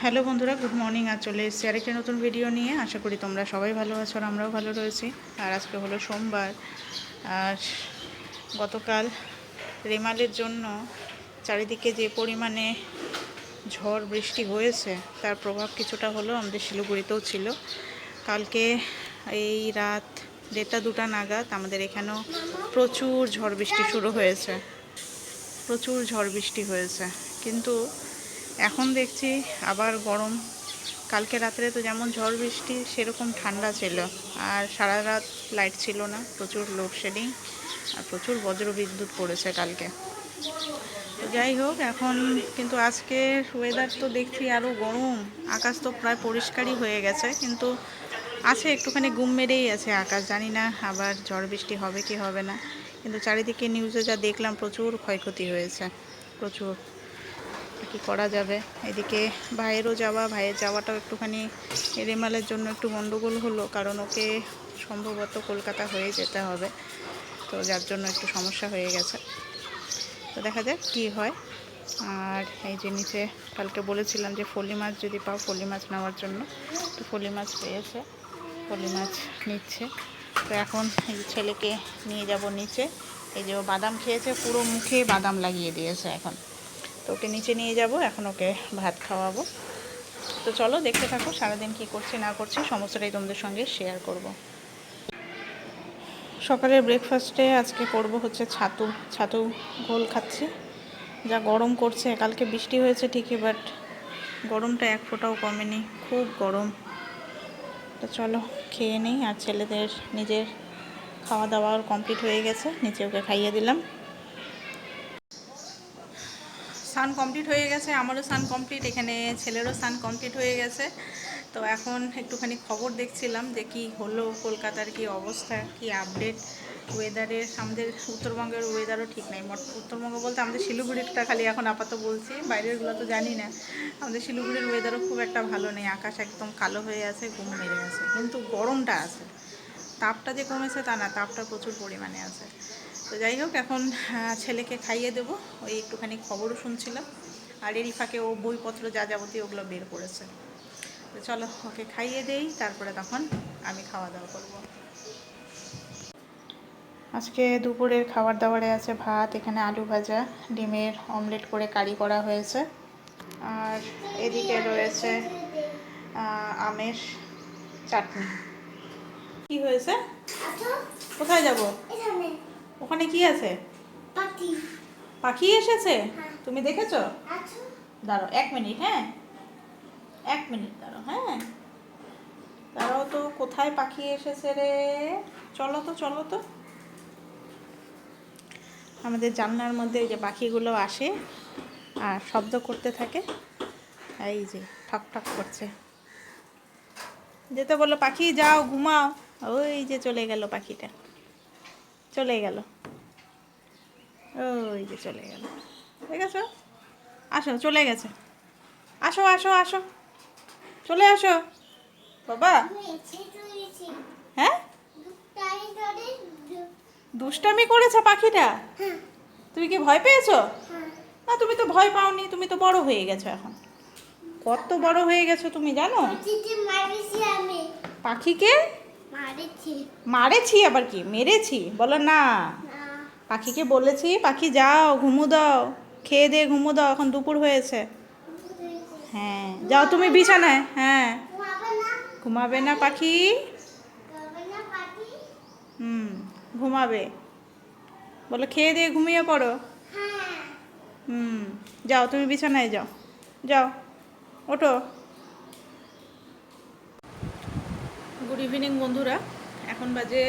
Hello বন্ধুরা, good morning. আর চলে এসেছি আরেকটা নতুন ভিডিও নিয়ে। আশা করি তোমরা সবাই ভালো আছো আর আমরাও ভালো রয়েছি। আর আজকে হলো সোমবার। আর গতকাল রেমালের জন্য চারিদিকে যে পরিমাণে ঝড়, বৃষ্টি হয়েছে, তার প্রভাব কিছুটা হলো আমাদের শিলিগুড়িতেও ছিল। কালকে এই রাত দেড়টা, দুটা নাগাদ আমাদের এখানেও প্রচুর ঝড়, বৃষ্টি শুরু হয়েছে। প্রচুর ঝড়, বৃষ্টি হয়েছে। কিন্তু এখন দেখছি আবার গরম। কালকে রাত্রে তো যেমন ঝড় বৃষ্টি, সেরকম ঠান্ডা ছিল। আর সারা রাত লাইট ছিল না, প্রচুর লোডশেডিং আর প্রচুর বজ্র বিদ্যুৎ পড়েছে কালকে। তো যাই হোক, এখন কিন্তু আজকে ওয়েদার তো দেখছি আরও গরম। আকাশ তো প্রায় পরিষ্কারই হয়ে গেছে, কিন্তু আছে একটুখানি গুম মেরেই আছে আকাশ। জানি না আবার ঝড় বৃষ্টি হবে কি হবে না। কিন্তু চারিদিকে নিউজে যা দেখলাম প্রচুর ক্ষয়ক্ষতি হয়েছে, প্রচুর। কি করা যাবে? এদিকে ভাইয়েরও যাওয়া, ভাইয়ের যাওয়াটাও একটুখানি রেমালের জন্য একটু গণ্ডগোল হলো, কারণ ওকে সম্ভবত কলকাতা হয়ে যেতে হবে। তো যার জন্য একটু সমস্যা হয়ে গেছে। তো দেখা যাক কী হয়। আর এই যে নিচে কালকে বলেছিলাম যে ফলি মাছ যদি পাও, ফলি মাছ নেওয়ার জন্য। তো ফলি মাছ পেয়েছে, ফলি মাছ নিচ্ছে। তো এখন এই ছেলেকে নিয়ে যাব নিচে। এই যে বাদাম খেয়েছে, পুরো মুখে বাদাম লাগিয়ে দিয়েছে এখন। তো ওকে নিচে নিয়ে যাব, এখন ওকে ভাত খাওয়াবো। তো চলো দেখতে থাকো সারাদিন কি করছি না করছি, সমস্তটাই তোমাদের সঙ্গে শেয়ার করব। সকালের ব্রেকফাস্টে আজকে করব হচ্ছে ছাতু ছাতু ঘোল খাচ্ছি। যা গরম করছে, কালকে বৃষ্টি হয়েছে ঠিকই বাট গরমটা এক ফোঁটাও কমেনি, খুব গরম। তো চলো খেয়ে নিই, আর ছেলেদের নিজের খাওয়া দাওয়া কমপ্লিট হয়ে গেছে, নিচে ওকে খাইয়ে দিলাম। স্নান কমপ্লিট হয়ে গেছে, আমারও স্নান কমপ্লিট এখানে ছেলেরও স্নান কমপ্লিট হয়ে গেছে। তো এখন একটুখানি খবর দেখছিলাম যে কি হলো, কলকাতার কি অবস্থা, কি আপডেট ওয়েদারের আমাদের উত্তরবঙ্গের ওয়েদারও ঠিক নাই। উত্তরবঙ্গ বলতে আমাদের শিলিগুড়িটা খালি এখন আপাতত বলছি, বাইরেরগুলো তো জানি না। আমাদের শিলিগুড়ির ওয়েদারও খুব একটা ভালো নেই, আকাশ একদম কালো হয়ে আছে, ঘুম মেরে আছে কিন্তু গরমটা আছে। তাপটা যে কমেছে তা না, তাপটা প্রচুর পরিমাণে আছে। তো যাই হোক, এখন ছেলেকে খাইয়ে দেবো। ওই একটুখানি খবরও শুনছিলাম। আর এরই ফাঁকে ও বইপত্র যা যাবতীয় ওগুলো বের করেছে। তো চলো, ওকে খাইয়ে দেই, তারপরে তখন আমি খাওয়া দাওয়া করব। আজকে দুপুরের খাবার দাবারে আছে ভাত, এখানে আলু ভাজা, ডিমের অমলেট করে কারি করা হয়েছে। আর এদিকে রয়েছে আমের চাটনি। কি হয়েছে? কোথায় যাব? ওখানে কি আছে? পাখি। পাখি এসেছে? হ্যাঁ। তুমি দেখেছ? আছো দাঁড়াও এক মিনিট হ্যাঁ? এক মিনিট দাঁড়াও হ্যাঁ? দাঁড়াও তো কোথায় পাখি এসেছে রে? চলো তো চলো তো। আমাদের জানলার মধ্যে যে পাখিগুলো আসে আর শব্দ করতে থাকে। এই যে ঠক ঠক করছে। যেতে বলল পাখি যাও ঘুমাও। ওই যে চলে গেল পাখিটা। চলে গেল। ওই যে চলে গেল। ঠিক আছে? আসো চলে গেছে। আসো আসো আসো। চলে আসো। বাবা। হ্যাঁ? দুষ্টামি করেছে পাখিটা? তুমি কি ভয় পেয়েছ? না তুমি তো ভয় পাওনি তুমি তো বড় হয়ে গেছো এখন। কত বড় হয়ে গেছো তুমি জানো? পাখিকে মারেছি। মারেছি আবার কি? মেরেছি? বলো না। পাখিকে বলেছি পাখি যাও ঘুমু দাও। খেয়ে দিয়ে ঘুমু দাও এখন দুপুর হয়েছে। হ্যাঁ যাও তুমি বিছানায় হ্যাঁ। ঘুমাবে না পাখি? ঘুমাবে না পাখি? হুম ঘুমাবে। বলো খেয়ে দিয়ে ঘুমিয়ে পড়ো। হ্যাঁ। হুম যাও তুমি বিছানায় যাও। যাও ওঠো। গুড ইভিনিং বন্ধুরা। এখন বাজে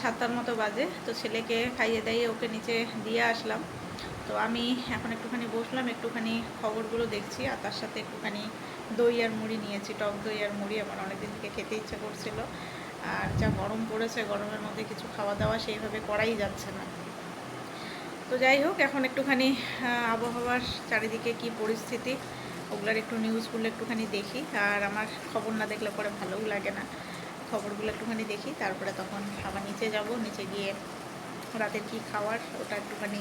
সাতটার মতো বাজে। তো ছেলেকে খাইয়ে দাইয়ে ওকে নিচে দিয়ে আসলাম। তো আমি এখন একটুখানি বসলাম, একটুখানি খবরগুলো দেখছি আর তার সাথে একটুখানি দই আর মুড়ি নিয়েছি। টক দই আর মুড়ি আমার অনেকদিন থেকে খেতে ইচ্ছে করছিল। আর যা গরম পড়েছে, গরমের মধ্যে কিছু খাওয়া দাওয়া সেইভাবে করাই যাচ্ছে না। তো যাই হোক, এখন একটুখানি আবহাওয়ার চারিদিকে কি পরিস্থিতি ওগুলার একটু নিউজগুলো একটুখানি দেখি, আর আমার খবর না দেখলে পরে ভালোও লাগে না। খবরগুলো একটুখানি দেখি, তারপরে তখন আবার নিচে যাব, নিচে গিয়ে রাতের কি খাওয়ার ওটা একটুখানি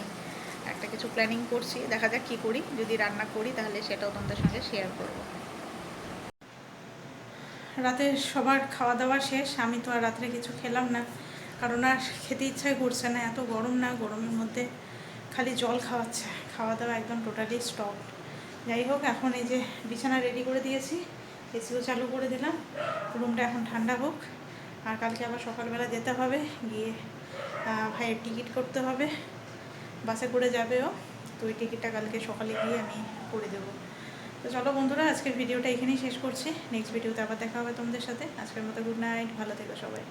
একটা কিছু প্ল্যানিং করছি। দেখা যাক কী করি, যদি রান্না করি তাহলে সেটাও তোমাদের সঙ্গে শেয়ার করব। রাতে সবার খাওয়া দাওয়া শেষ, আমি তো আর রাত্রে কিছু খেলাম না, কারণ আর খেতে ইচ্ছাই করছে না, এত গরম না, গরমের মধ্যে খালি জল খাওয়াচ্ছে খাওয়া দাওয়া একদম টোটালি স্টপ যাই হোক, এখন এই যে বিছানা রেডি করে দিয়েছি এসিও চালু করে দিলাম রুমটা এখন ঠান্ডা হোক। আর কালকে আবার সকালবেলা যেতে হবে, গিয়ে ভাইয়ের টিকিট করতে হবে। বাসে করে যাবে ও, তো ওই টিকিটটা কালকে সকালে গিয়ে আমি করে দেবো। তো চলো বন্ধুরা, আজকের ভিডিওটা এখানেই শেষ করছি। নেক্সট ভিডিওতে আবার দেখা হবে তোমাদের সাথে। আজকের মতো গুড নাইট ভালো থেকো সবাই।